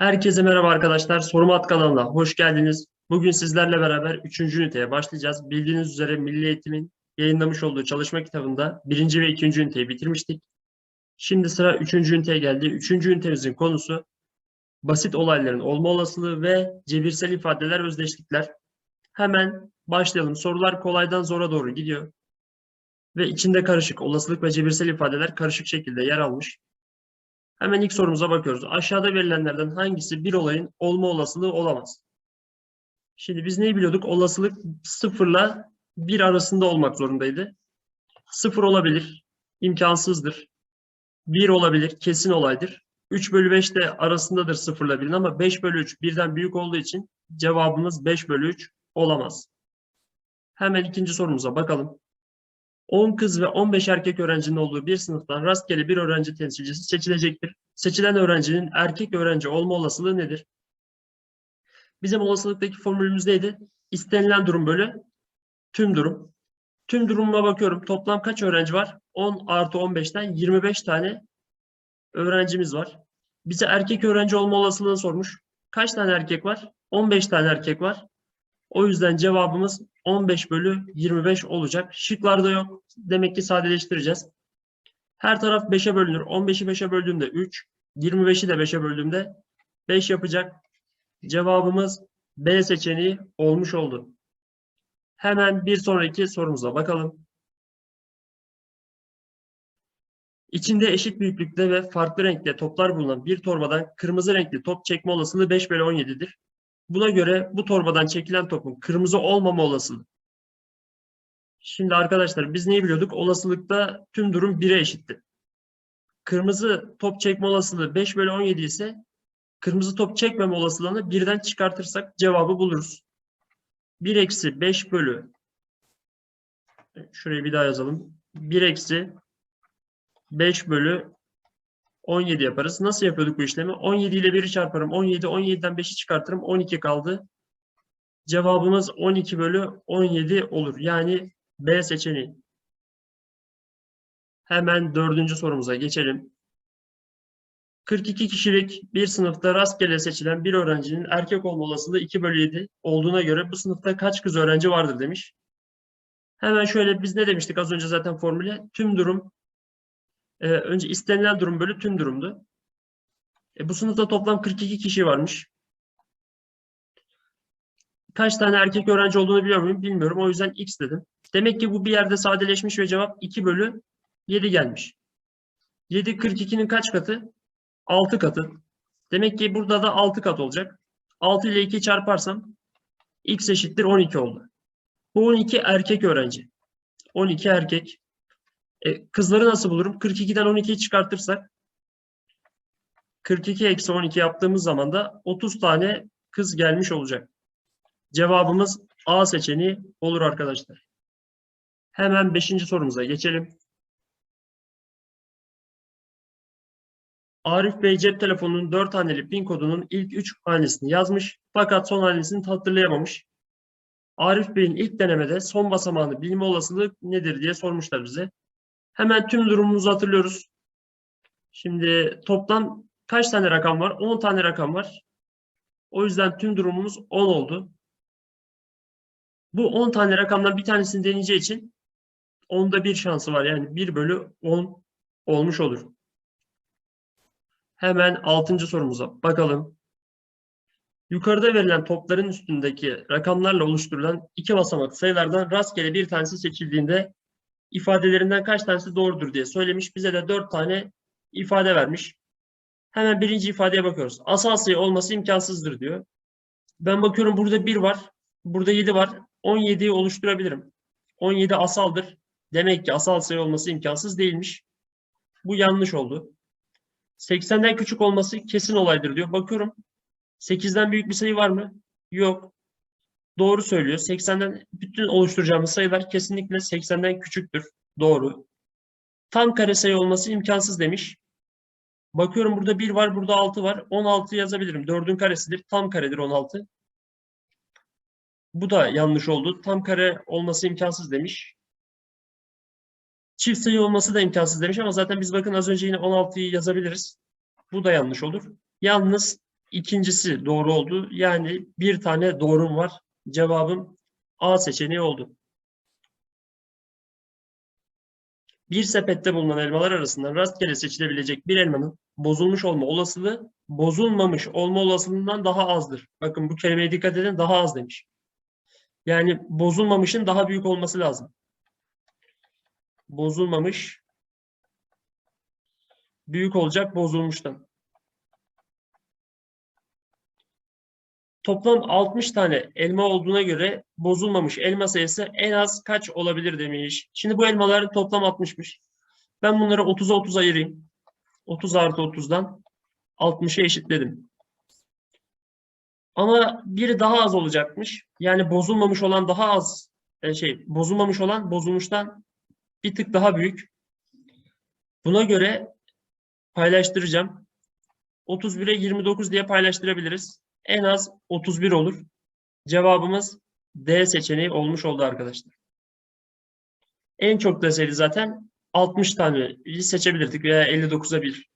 Herkese merhaba arkadaşlar. Sorumat kanalına hoş geldiniz. Bugün sizlerle beraber 3. üniteye başlayacağız. Bildiğiniz üzere Milli Eğitim'in yayınlamış olduğu çalışma kitabında 1. ve 2. üniteyi bitirmiştik. Şimdi sıra 3. üniteye geldi. 3. ünitemizin konusu basit olayların olma olasılığı ve cebirsel ifadeler, özdeşlikler. Hemen başlayalım. Sorular kolaydan zora doğru gidiyor. Ve içinde karışık olasılık ve cebirsel ifadeler karışık şekilde yer almış. Hemen ilk sorumuza bakıyoruz. Aşağıda verilenlerden hangisi bir olayın olma olasılığı olamaz? Şimdi biz neyi biliyorduk? Olasılık sıfırla bir arasında olmak zorundaydı. Sıfır olabilir, imkansızdır. Bir olabilir, kesin olaydır. 3 bölü 5 de arasındadır sıfırla birin ama 5 bölü 3 birden büyük olduğu için cevabımız 5 bölü 3 olamaz. Hemen ikinci sorumuza bakalım. 10 kız ve 15 erkek öğrencinin olduğu bir sınıftan rastgele bir öğrenci temsilcisi seçilecektir. Seçilen öğrencinin erkek öğrenci olma olasılığı nedir? Bizim olasılıktaki formülümüz neydi? İstenilen durum bölü tüm durum. Tüm durumuma bakıyorum. Toplam kaç öğrenci var? 10 artı 15'ten 25 tane öğrencimiz var. Bize erkek öğrenci olma olasılığını sormuş. Kaç tane erkek var? 15 tane erkek var. O yüzden cevabımız 15 bölü 25 olacak. Şıklarda yok. Demek ki sadeleştireceğiz. Her taraf 5'e bölünür. 15'i 5'e böldüğümde 3. 25'i de 5'e böldüğümde 5 yapacak. Cevabımız B seçeneği olmuş oldu. Hemen bir sonraki sorumuza bakalım. İçinde eşit büyüklükte ve farklı renkte toplar bulunan bir torbadan kırmızı renkli top çekme olasılığı 5 bölü 17'dir. Buna göre bu torbadan çekilen topun kırmızı olmama olasılığı. Şimdi arkadaşlar biz neyi biliyorduk? Olasılıkta tüm durum 1'e eşitti. Kırmızı top çekme olasılığı 5 bölü 17 ise kırmızı top çekmeme olasılığını 1'den çıkartırsak cevabı buluruz. 1 eksi 5 bölü şurayı bir daha yazalım. 1 eksi 5 bölü 17 yaparız. Nasıl yapıyorduk bu işlemi? 17 ile 1'i çarparım. 17, 17'den 5'i çıkartırım. 12 kaldı. Cevabımız 12 bölü 17 olur. Yani B seçeneği. Hemen dördüncü sorumuza geçelim. 42 kişilik bir sınıfta rastgele seçilen bir öğrencinin erkek olma olasılığı 2 bölü 7 olduğuna göre bu sınıfta kaç kız öğrenci vardır demiş. Hemen şöyle biz ne demiştik az önce zaten formüle? Tüm durum ee, önce istenilen durum bölü tüm durumdu. E, bu sınıfta toplam 42 kişi varmış. Kaç tane erkek öğrenci olduğunu biliyor muyum? Bilmiyorum. O yüzden x dedim. Demek ki bu bir yerde sadeleşmiş ve cevap 2 bölü 7 gelmiş. 7 42'nin kaç katı? 6 katı. Demek ki burada da 6 kat olacak. 6 ile 2 çarparsam x eşittir 12 oldu. Bu 12 erkek öğrenci. 12 erkek. E, kızları nasıl bulurum? 42'den 12'yi çıkartırsak 42 eksi 12 yaptığımız zaman da 30 tane kız gelmiş olacak. Cevabımız A seçeneği olur arkadaşlar. Hemen 5. sorumuza geçelim. Arif Bey cep telefonunun 4 haneli pin kodunun ilk 3 hanesini yazmış fakat son hanesini hatırlayamamış. Arif Bey'in ilk denemede son basamağını bilme olasılığı nedir diye sormuşlar bize. Hemen tüm durumumuzu hatırlıyoruz. Şimdi toplam kaç tane rakam var? 10 tane rakam var. O yüzden tüm durumumuz 10 oldu. Bu 10 tane rakamdan bir tanesini deneyeceği için 10'da bir şansı var. Yani 1 bölü 10 olmuş olur. Hemen 6. sorumuza bakalım. Yukarıda verilen topların üstündeki rakamlarla oluşturulan iki basamak sayılardan rastgele bir tanesi seçildiğinde ifadelerinden kaç tanesi doğrudur diye söylemiş. Bize de 4 tane ifade vermiş. Hemen birinci ifadeye bakıyoruz. Asal sayı olması imkansızdır diyor. Ben bakıyorum burada 1 var. Burada 7 var. 17'yi oluşturabilirim. 17 asaldır. Demek ki asal sayı olması imkansız değilmiş. Bu yanlış oldu. 80'den küçük olması kesin olaydır diyor. Bakıyorum. 8'den büyük bir sayı var mı? Yok. Doğru söylüyor. 80'den bütün oluşturacağımız sayılar kesinlikle 80'den küçüktür. Doğru. Tam kare sayı olması imkansız demiş. Bakıyorum burada 1 var, burada 6 var. 16 yazabilirim. 4'ün karesidir. Tam karedir 16. Bu da yanlış oldu. Tam kare olması imkansız demiş. Çift sayı olması da imkansız demiş ama zaten biz bakın az önce yine 16'yı yazabiliriz. Bu da yanlış olur. Yalnız ikincisi doğru oldu. Yani bir tane doğrum var. Cevabım A seçeneği oldu. Bir sepette bulunan elmalar arasından rastgele seçilebilecek bir elmanın bozulmuş olma olasılığı bozulmamış olma olasılığından daha azdır. Bakın bu kelimeye dikkat edin daha az demiş. Yani bozulmamışın daha büyük olması lazım. Bozulmamış büyük olacak bozulmuştan. Toplam 60 tane elma olduğuna göre bozulmamış elma sayısı en az kaç olabilir demiş. Şimdi bu elmaların toplam 60'mış. Ben bunları 30'a 30 ayırayım. 30 artı 30'dan 60'a eşitledim. Ama biri daha az olacakmış. Yani bozulmamış olan daha az e, şey bozulmamış olan bozulmuştan bir tık daha büyük. Buna göre paylaştıracağım. 31'e 29 diye paylaştırabiliriz. En az 31 olur. Cevabımız D seçeneği olmuş oldu arkadaşlar. En çok deseydi zaten 60 tane seçebilirdik veya 59'a 1.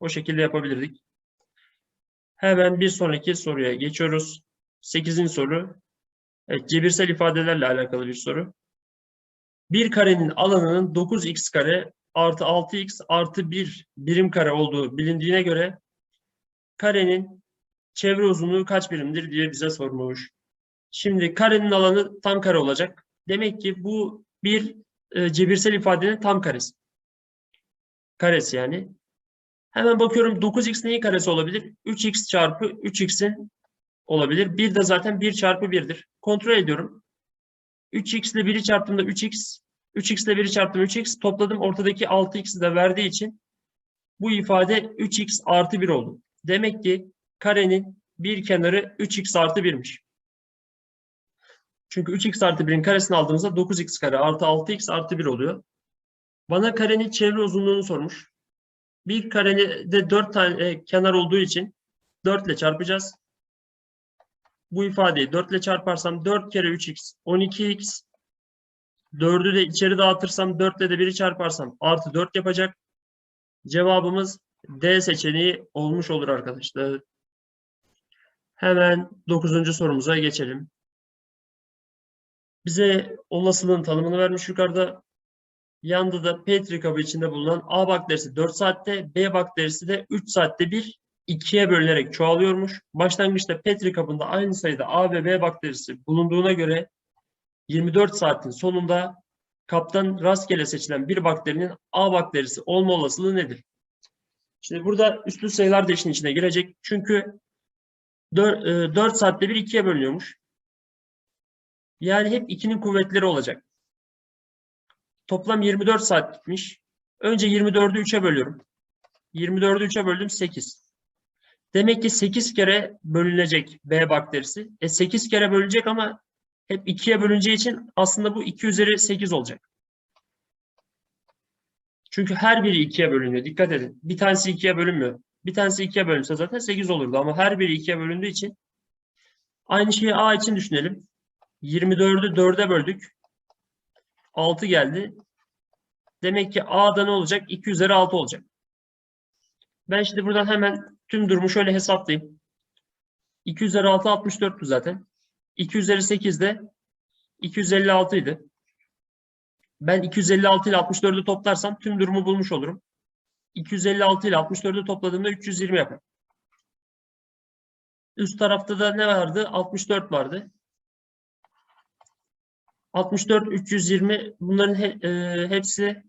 O şekilde yapabilirdik. Hemen bir sonraki soruya geçiyoruz. 8. soru. Evet, cebirsel ifadelerle alakalı bir soru. Bir karenin alanının 9x kare artı 6x artı 1 birim kare olduğu bilindiğine göre karenin çevre uzunluğu kaç birimdir diye bize sormuş. Şimdi karenin alanı tam kare olacak. Demek ki bu bir e, cebirsel ifadenin tam karesi. Karesi yani. Hemen bakıyorum 9x neyin karesi olabilir? 3x çarpı 3x'in olabilir. 1 de zaten 1 çarpı 1'dir. Kontrol ediyorum. 3x ile 1'i çarptığımda 3x, 3x ile 1'i çarptım 3x, topladım ortadaki 6x'i de verdiği için bu ifade 3x artı 1 oldu. Demek ki karenin bir kenarı 3x artı 1'miş. Çünkü 3x artı 1'in karesini aldığımızda 9x kare artı 6x artı 1 oluyor. Bana karenin çevre uzunluğunu sormuş. Bir karede 4 tane e, kenar olduğu için 4 ile çarpacağız. Bu ifadeyi 4 ile çarparsam 4 kere 3x 12x. 4'ü de içeri dağıtırsam 4 ile de 1'i çarparsam artı 4 yapacak. Cevabımız D seçeneği olmuş olur arkadaşlar. Hemen 9. sorumuza geçelim. Bize olasılığın tanımını vermiş yukarıda. Yanında da Petri kabı içinde bulunan A bakterisi 4 saatte, B bakterisi de 3 saatte bir ikiye bölünerek çoğalıyormuş. Başlangıçta Petri kabında aynı sayıda A ve B bakterisi bulunduğuna göre 24 saatin sonunda kaptan rastgele seçilen bir bakterinin A bakterisi olma olasılığı nedir? Şimdi burada üstlü sayılar da işin içine girecek. Çünkü 4, 4 saatte bir ikiye bölünüyormuş. Yani hep 2'nin kuvvetleri olacak. Toplam 24 saat gitmiş. Önce 24'ü 3'e bölüyorum. 24'ü 3'e böldüm 8. Demek ki 8 kere bölünecek B bakterisi. E 8 kere bölünecek ama hep 2'ye bölüneceği için aslında bu 2 üzeri 8 olacak. Çünkü her biri 2'ye bölünüyor. Dikkat edin. Bir tanesi 2'ye bölünmüyor. Bir tanesi 2'ye bölünse zaten 8 olurdu ama her biri 2'ye bölündüğü için aynı şeyi A için düşünelim. 24'ü 4'e böldük. 6 geldi. Demek ki A'da ne olacak? 2 üzeri 6 olacak. Ben şimdi buradan hemen tüm durumu şöyle hesaplayayım. 2 üzeri 6 64'tü zaten. 2 üzeri 8 de 256 idi. Ben 256 ile 64'ü toplarsam tüm durumu bulmuş olurum. 256 ile 64'ü topladığımda 320 yapar. Üst tarafta da ne vardı? 64 vardı. 64, 320 bunların he, e, hepsi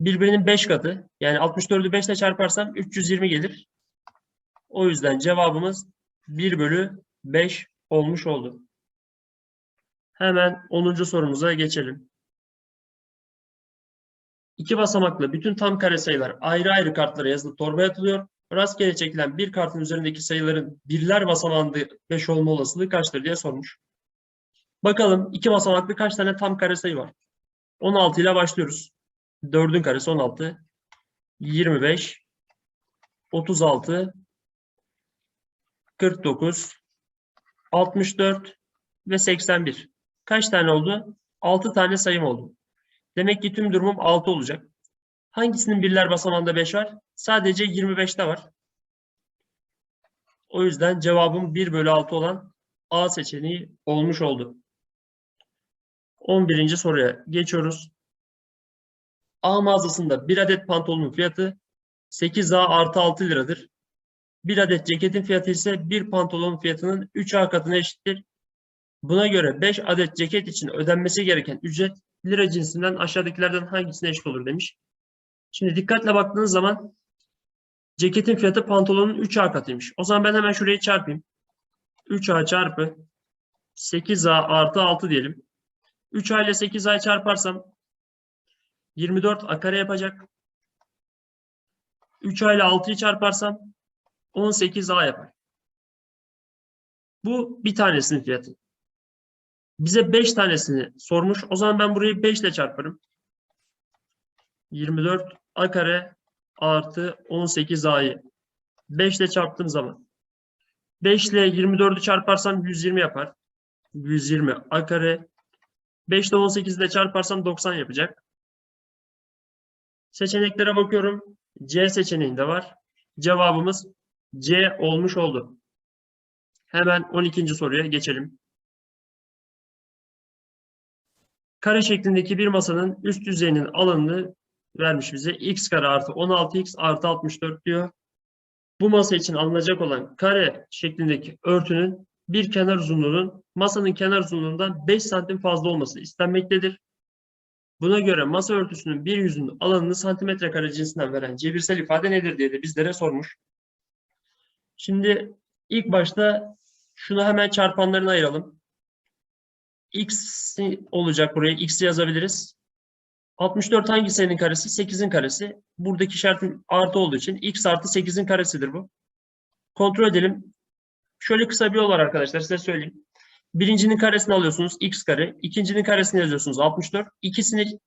birbirinin 5 katı. Yani 64'ü 5 ile çarparsam 320 gelir. O yüzden cevabımız 1 bölü 5 olmuş oldu. Hemen 10. sorumuza geçelim. İki basamaklı bütün tam kare sayılar ayrı ayrı kartlara yazılıp torbaya atılıyor. Rastgele çekilen bir kartın üzerindeki sayıların birler basamağında 5 olma olasılığı kaçtır diye sormuş. Bakalım iki basamaklı kaç tane tam kare sayı var? 16 ile başlıyoruz. 4'ün karesi 16. 25. 36. 49. 64 ve 81. Kaç tane oldu? 6 tane sayım oldu. Demek ki tüm durumum 6 olacak. Hangisinin birler basamağında 5 var? Sadece 25'te var. O yüzden cevabım 1 bölü 6 olan A seçeneği olmuş oldu. 11. soruya geçiyoruz. A mağazasında bir adet pantolonun fiyatı 8A artı 6 liradır. Bir adet ceketin fiyatı ise bir pantolonun fiyatının 3A katına eşittir. Buna göre 5 adet ceket için ödenmesi gereken ücret lira cinsinden aşağıdakilerden hangisine eşit olur demiş. Şimdi dikkatle baktığınız zaman ceketin fiyatı pantolonun 3A katıymış. O zaman ben hemen şurayı çarpayım. 3A çarpı 8A artı 6 diyelim. 3A ile 8A'yı çarparsam 24 A kare yapacak. 3A ile 6'yı çarparsam 18A yapar. Bu bir tanesinin fiyatı. Bize 5 tanesini sormuş. O zaman ben burayı 5 ile çarparım. 24 A kare artı 18A'yı 5 ile çarptığım zaman 5 ile 24'ü çarparsam 120 yapar. 120 A kare 5 ile 18 ile çarparsam 90 yapacak. Seçeneklere bakıyorum. C seçeneğinde var. Cevabımız C olmuş oldu. Hemen 12. soruya geçelim. Kare şeklindeki bir masanın üst yüzeyinin alanını vermiş bize. x kare artı 16x artı 64 diyor. Bu masa için alınacak olan kare şeklindeki örtünün bir kenar uzunluğunun masanın kenar uzunluğundan 5 santim fazla olması istenmektedir. Buna göre masa örtüsünün bir yüzünün alanını santimetre kare cinsinden veren cebirsel ifade nedir diye de bizlere sormuş. Şimdi ilk başta şunu hemen çarpanlarına ayıralım. X olacak buraya. X'i yazabiliriz. 64 hangi sayının karesi? 8'in karesi. Buradaki işaretin artı olduğu için x artı 8'in karesidir bu. Kontrol edelim. Şöyle kısa bir yol var arkadaşlar size söyleyeyim. Birincinin karesini alıyorsunuz x kare. ikincinin karesini yazıyorsunuz 64. İkisini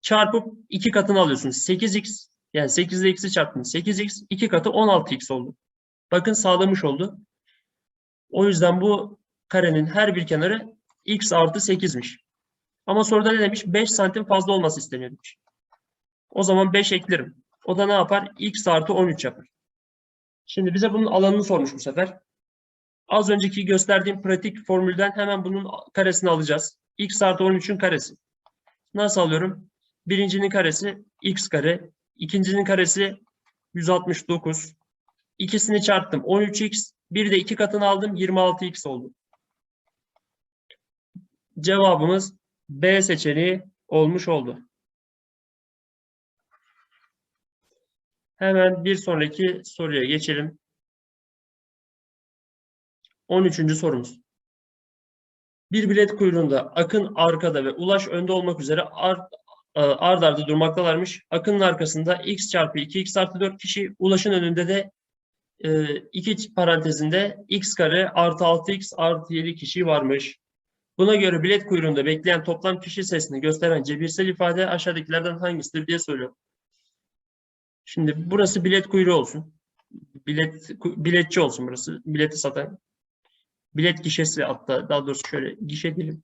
çarpıp iki katını alıyorsunuz. 8x yani 8 ile x'i çarptınız. 8x iki katı 16x oldu. Bakın sağlamış oldu. O yüzden bu karenin her bir kenarı x artı 8'miş. Ama soruda ne demiş? 5 santim fazla olması isteniyor demiş. O zaman 5 eklerim. O da ne yapar? x artı 13 yapar. Şimdi bize bunun alanını sormuş bu sefer. Az önceki gösterdiğim pratik formülden hemen bunun karesini alacağız. x artı 13'ün karesi. Nasıl alıyorum? Birincinin karesi x kare. ikincinin karesi 169. İkisini çarptım 13x. Bir de iki katını aldım 26x oldu. Cevabımız B seçeneği olmuş oldu. Hemen bir sonraki soruya geçelim. 13. sorumuz. Bir bilet kuyruğunda Akın arkada ve Ulaş önde olmak üzere ard, ard arda durmaktalarmış. Akın'ın arkasında x çarpı 2x artı 4 kişi, Ulaş'ın önünde de e, iki parantezinde x kare artı 6x artı 7 kişi varmış. Buna göre bilet kuyruğunda bekleyen toplam kişi sayısını gösteren cebirsel ifade aşağıdakilerden hangisidir diye soruyor. Şimdi burası bilet kuyruğu olsun. Bilet biletçi olsun burası. Bileti satan. Bilet gişesi hatta daha doğrusu şöyle gişe diyelim.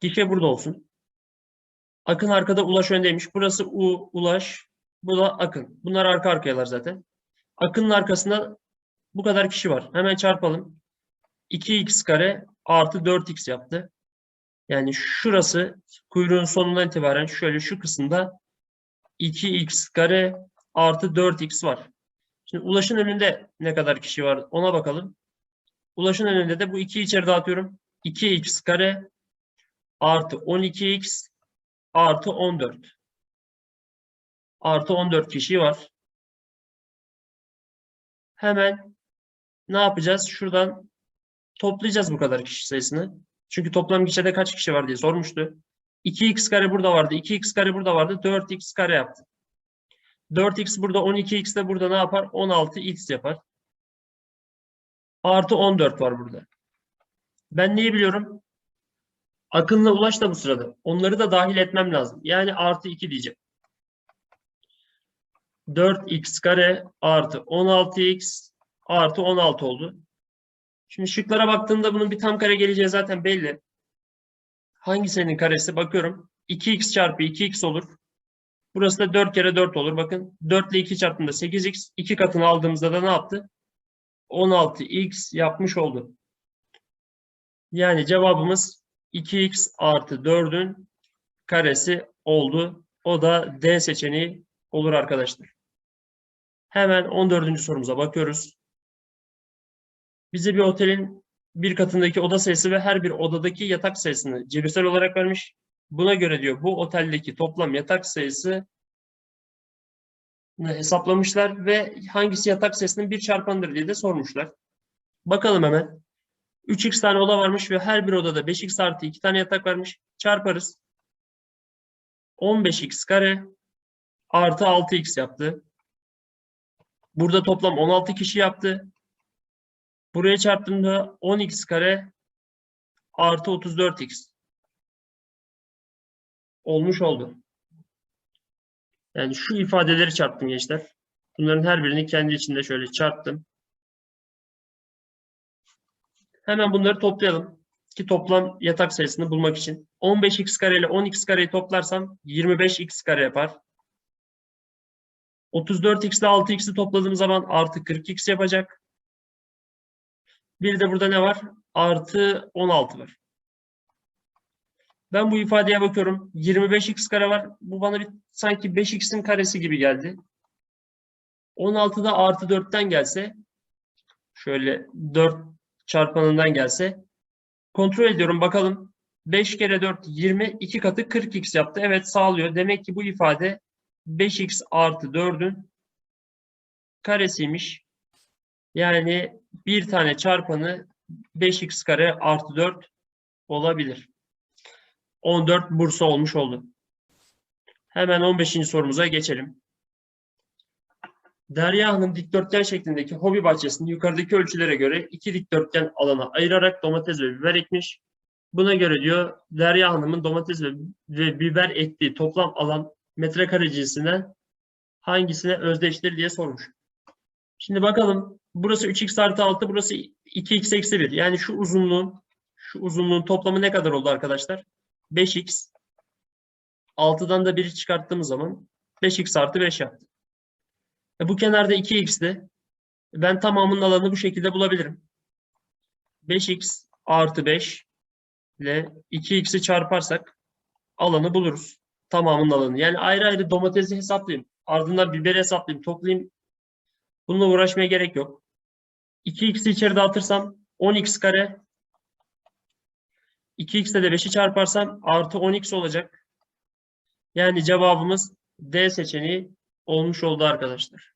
Gişe burada olsun. Akın arkada Ulaş öndeymiş. Burası U, Ulaş. Bu da Akın. Bunlar arka arkayalar zaten. Akın'ın arkasında bu kadar kişi var. Hemen çarpalım. 2x kare artı 4x yaptı. Yani şurası kuyruğun sonundan itibaren şöyle şu kısımda 2x kare artı 4x var. Şimdi ulaşın önünde ne kadar kişi var ona bakalım. Ulaşın önünde de bu 2'yi içeri dağıtıyorum. 2x kare artı 12x artı 14. Artı 14 kişi var. Hemen ne yapacağız? Şuradan toplayacağız bu kadar kişi sayısını. Çünkü toplam kişide kaç kişi var diye sormuştu. 2x kare burada vardı. 2x kare burada vardı. 4x kare yaptı. 4x burada 12x de burada ne yapar? 16x yapar. Artı 14 var burada. Ben neyi biliyorum? Akınla Ulaş da bu sırada. Onları da dahil etmem lazım. Yani artı 2 diyeceğim. 4x kare artı 16x artı 16 oldu. Şimdi şıklara baktığımda bunun bir tam kare geleceği zaten belli. Hangisinin karesi? Bakıyorum. 2x çarpı 2x olur. Burası da 4 kere 4 olur. Bakın 4 ile 2 çarptığında 8x. 2 katını aldığımızda da ne yaptı? 16x yapmış oldu. Yani cevabımız 2x artı 4'ün karesi oldu. O da D seçeneği olur arkadaşlar. Hemen 14. sorumuza bakıyoruz. Bize bir otelin bir katındaki oda sayısı ve her bir odadaki yatak sayısını cebirsel olarak vermiş. Buna göre diyor bu oteldeki toplam yatak sayısı hesaplamışlar ve hangisi yatak sayısının bir çarpanıdır diye de sormuşlar. Bakalım hemen. 3x tane oda varmış ve her bir odada 5x artı 2 tane yatak varmış. Çarparız. 15x kare artı 6x yaptı. Burada toplam 16 kişi yaptı. Buraya çarptığımda 10x kare artı 34x olmuş oldu. Yani şu ifadeleri çarptım gençler. Bunların her birini kendi içinde şöyle çarptım. Hemen bunları toplayalım. Ki toplam yatak sayısını bulmak için. 15x kare ile 10x kareyi toplarsam 25x kare yapar. 34x ile 6x'i topladığım zaman artı 40x yapacak. Bir de burada ne var? Artı 16 var. Ben bu ifadeye bakıyorum. 25x kare var. Bu bana bir sanki 5x'in karesi gibi geldi. 16'da artı 4'ten gelse şöyle 4 çarpanından gelse kontrol ediyorum bakalım. 5 kere 4 20 2 katı 40x yaptı. Evet sağlıyor. Demek ki bu ifade 5x artı 4'ün karesiymiş. Yani bir tane çarpanı 5x kare artı 4 olabilir. 14 Bursa olmuş oldu. Hemen 15. sorumuza geçelim. Derya Hanım dikdörtgen şeklindeki hobi bahçesini yukarıdaki ölçülere göre iki dikdörtgen alana ayırarak domates ve biber ekmiş. Buna göre diyor Derya Hanım'ın domates ve, ve biber ektiği toplam alan metrekare cinsinden hangisine özdeştir diye sormuş. Şimdi bakalım. Burası 3x artı 6, burası 2x eksi 1. Yani şu uzunluğun şu uzunluğun toplamı ne kadar oldu arkadaşlar? 5x. 6'dan da 1'i çıkarttığımız zaman 5x artı 5 yaptı. E bu kenarda 2x'ti. Ben tamamının alanını bu şekilde bulabilirim. 5x artı 5 ile 2x'i çarparsak alanı buluruz. Tamamının alanı. Yani ayrı ayrı domatesi hesaplayayım. Ardından biberi hesaplayayım. Toplayayım. Bununla uğraşmaya gerek yok. 2x'i içeri dağıtırsam 10x kare 2x ile de 5'i çarparsam artı 10x olacak. Yani cevabımız D seçeneği olmuş oldu arkadaşlar.